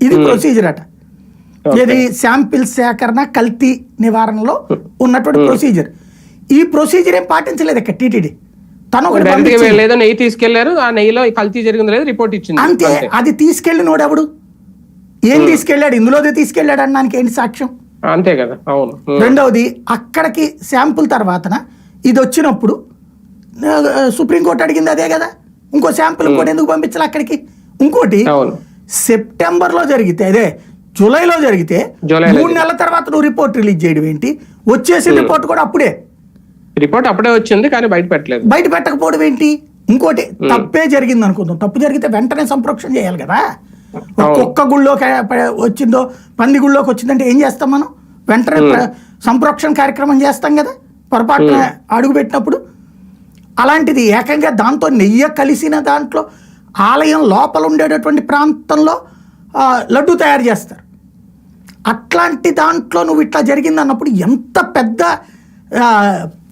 ఇది ప్రొసీజర్ అట. ఇది శాంపిల్ సేకరణ కల్తీ నివారణలో ఉన్నటువంటి ప్రొసీజర్ ఈ ప్రొసీజర్ ఏం పాటించలేదు ఇక్కడ టీటీడీ. తను నెయ్యి తీసుకెళ్ళారు ఆ నెయ్యిలో కల్తీ జరిగింది లేదు రిపోర్ట్ ఇచ్చింది. అంతే. అది తీసుకెళ్ళినోడు ఎవడు? ఏం తీసుకెళ్ళాడు? ఇందులోదే తీసుకెళ్ళాడు అనడానికి ఏంటి సాక్ష్యం? అంతే కదా అవును. రెండవది అక్కడికి శాంపుల్ తర్వాతన ఇది వచ్చినప్పుడు సుప్రీంకోర్టు అడిగింది అదే కదా? ఇంకో శాంపుల్ ఇంకోటి ఎందుకు పంపించాలి అక్కడికి? ఇంకోటి అవును. సెప్టెంబర్లో జరిగితే అదే జూలైలో జరిగితే మూడు నెలల తర్వాత నువ్వు రిపోర్ట్ రిలీజ్ చేయడం ఏంటి? వచ్చేసిన రిపోర్ట్ కూడా అప్పుడే. రిపోర్ట్ అప్పుడే వచ్చింది కానీ బయట పెట్టలేదు. బయట పెట్టకపోవడం ఏంటి? ఇంకోటి తప్పే జరిగింది అనుకుందాం. తప్పు జరిగితే వెంటనే సంప్రోక్షణ చేయాలి కదా. ఒక అవును. కుక్క గుళ్ళోకి వచ్చిందో పంది గుళ్ళోకి వచ్చిందంటే ఏం చేస్తాం మనం? వెంటనే ప్ర- సంప్రోక్షణ కార్యక్రమం చేస్తాం కదా పొరపాటున అడుగు పెట్టినప్పుడు. అలాంటిది ఏకంగా దాంతో నెయ్యి కలిసిన దాంట్లో ఆలయం లోపల ఉండేటటువంటి ప్రాంతంలో లడ్డు తయారు చేస్తారు. అట్లాంటి దాంట్లో నువ్వు ఇట్లా జరిగింది అన్నప్పుడు ఎంత పెద్ద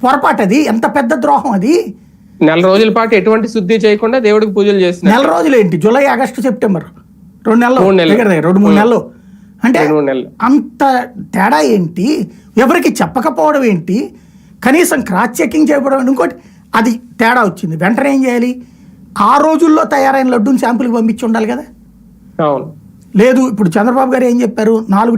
పొరపాటు అది? ఎంత పెద్ద ద్రోహం అది? నెల రోజుల పాటు ఎటువంటి శుద్ధి చేయకుండా దేవుడికి పూజలు చేసిన నెల రోజులు ఏంటి? July August September. రెండు నెలలు. దగ్గర రెండు మూడు నెలలు. అంటే. అంత తేడా ఏంటి? ఎవరికి చెప్పకపోవడం ఏంటి? కనీసం క్రాస్ చెకింగ్ చేయకపోవడం? ఇంకోటి అది తేడా వచ్చింది. వెంటనే ఏం చేయాలి? ఆ రోజుల్లో తయారైన లడ్డూని శాంపుల్కి పంపించి ఉండాలి కదా? లేదు ఇప్పుడు చంద్రబాబు గారు ఏం చెప్పారు? నాలుగు